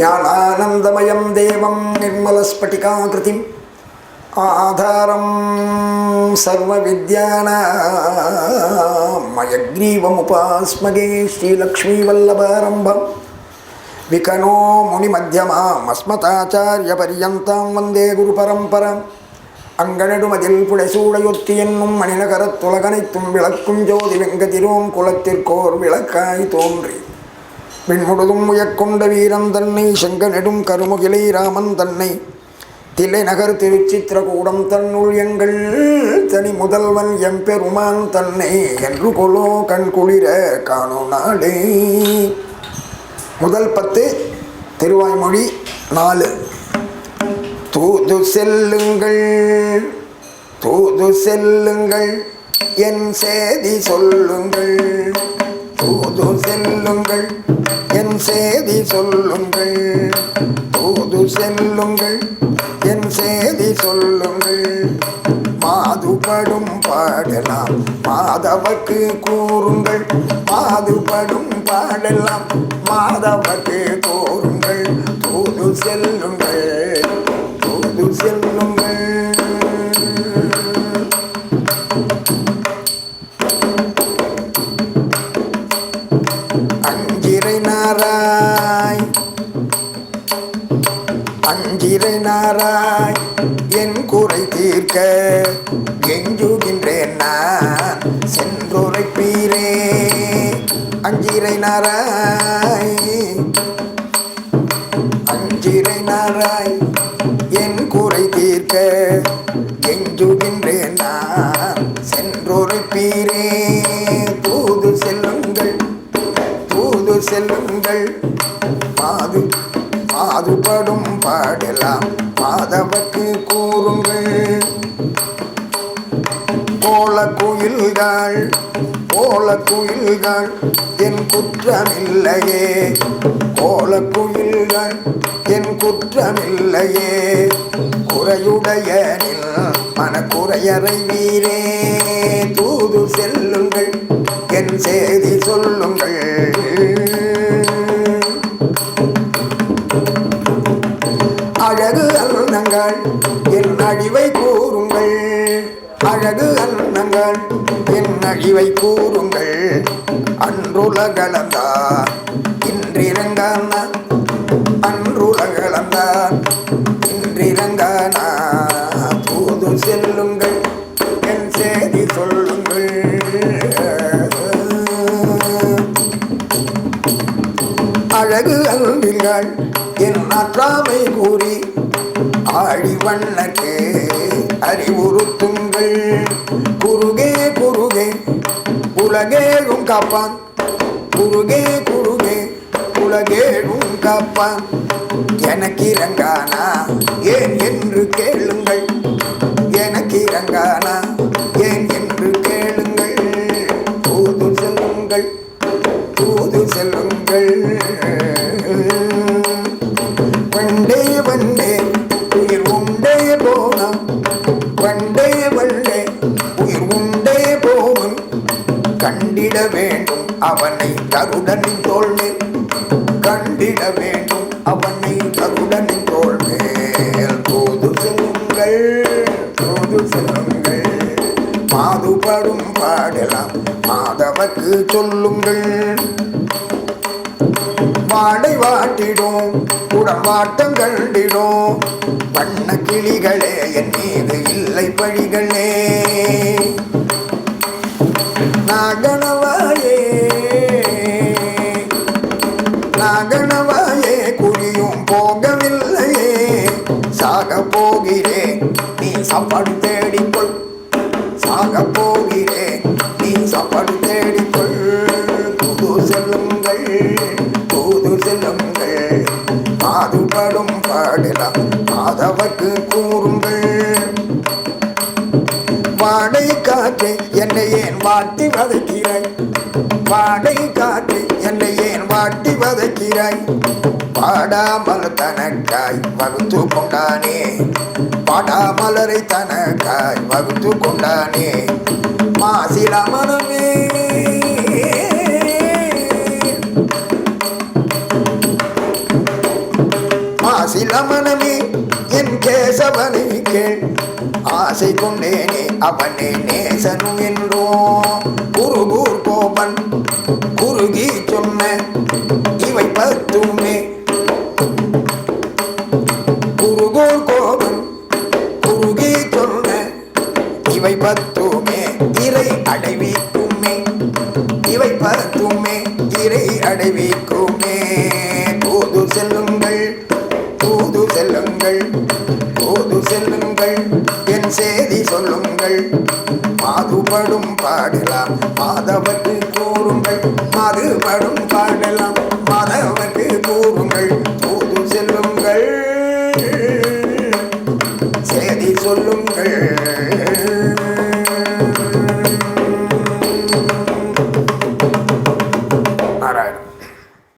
ஞானானந்தமயம் தேவம் நிர்மலஸ்பட்டிகாகிருதிம். ஆதாரம் சர்வவித்யானாமயக்ரீவமுபாஸ்மகே ஸ்ரீலக்ஷ்மீவல்லபாரம்பம். விகனோ முனிமத்தியமாமஸ்மதாச்சாரியபரியந்தாம் வந்தே குருபரம்பரம் அங்கனடுமதில் புடைசூடையொத்தி என்னும் மணிநகரத்துலகனைத்தும் விளக்கும் ஜோதி வெங்கதிரோம் குலத்திற்கோர் விளக்காய் தோன்றி விண்முழுதும் உயக்கொண்ட வீரன் தன்னை செங்க நெடும் கருமுகிலை ராமன் தன்னை. தில்லை நகர் திருச்சித்திரகூடம் தன்னுள் எங்கள் தனி முதல்வன் எம்பெருமான் தன்னை. என்று கொலோ கண் குளிர காணும் நாளே. முதல் பத்து திருவாய்மொழி நாலு. தூது செல்லுங்கள் தூது செல்லுங்கள் என் சேதி சொல்லுங்கள். தூது செல்லுங்கள். என் சேதி சொல்லுங்கள். தூது செல்லுங்கள். என் சேதி சொல்லுங்கள். மாதுபடும் பாடலாம். மாதவக்கு கூறுங்கள். மாதுபடும் பாடலாம். மாதவக்கு கூறுங்கள் தூது செல்லுங்கள். நாராய். அஞ்சிரை நாராய் என் குறை தீர்க்க கெஞ்சுகின்றேன் நான். சென்றுரைப்பீரே அஞ்சிரை நாராய். அஞ்சிரை நாராய் என் குறை தீர்க்க கெஞ்சுகின்றேன் நான். பாடும் பாடலாம். மாதவக்கு கூறுங்கள். கோல குயில்கள் கோல குயில்கள் என் குற்றமில்லையே. கோல குயில்கள் என் குற்றமில்லையே. குறையுடையனில் மனக்குறையறை வீரே. தூது செல்லுங்கள் என் செய்தி சொல்லுங்கள். கூறுங்கள். அழகு அன்னங்கள் என் அழிவை கூறுங்கள். அன்றுலகலந்தான் இன்றிரங்கான அன்றுலகலந்தான் இன்றிரங்கானா. போது செல்லுங்கள் என் செய்தி சொல்லுங்கள். அழகு அன்பில்கள் என் ஆற்றாமை கூறி ஆழி வண்ணக்கே அறிவுறுத்துங்கள். குறுகே குறுகே உலகேழும் காப்பான். குறுகே குறுகே உலகேழும் காப்பான். எனக்கு இறங்கானா ஏன் என்று கேளுங்கள். எனக்கு இறங்கானா ஏன் என்று கேளுங்கள். தூது செல்லுங்கள். தூது செல்லுங்கள். கருடனின் தோல்மேல் கண்டிட வேண்டும் அவனை கருடனின் தோல்மேல் தூது செல்லுங்கள் தூது செல்லுங்கள். மாதுபடும் பாடலாம் மாதவக்கு சொல்லுங்கள். வாடை வாட்டிடும் உடம்பாட்டம் கண்டிடும். வண்ண கிளிகளே என் மீது இல்லை பழிகளே. நாகனவாய் சாக போகிறேன். நீ சாப்பாடு தேடிக்கொள். சாக போ வாட்டி வதைக்கிறாய் வாடை காற்று என்னை ஏன் வாட்டி வதைக்கிறாய் பாடாமல் தனக்காய் வகுத்து கொண்டானே. பாடாமலரை தனக்காய் வகுத்து கொண்டானே. மாசில மனமே ரமணமே என் கேசவனை கேள். ஆசை கொண்டேனே அவனே நேசனு என்றோம். குருகூர் கோபன் குறுகி சொன்ன இவை பத்துமே. குருகூர் கோபன் குறுகி சொன்ன இவை பத்துமே. இறை அடைவிக்குமே இவை பத்துமே இறை அடைவிக்கும் பாடுங்கள். மாதுபடும் பாடலாம். மாதவற்று கூறுங்கள். மாறுபடும் பாடலாம். மாதவற்று கூறுங்கள். தூது செல்லுங்கள். செய்தி சொல்லும்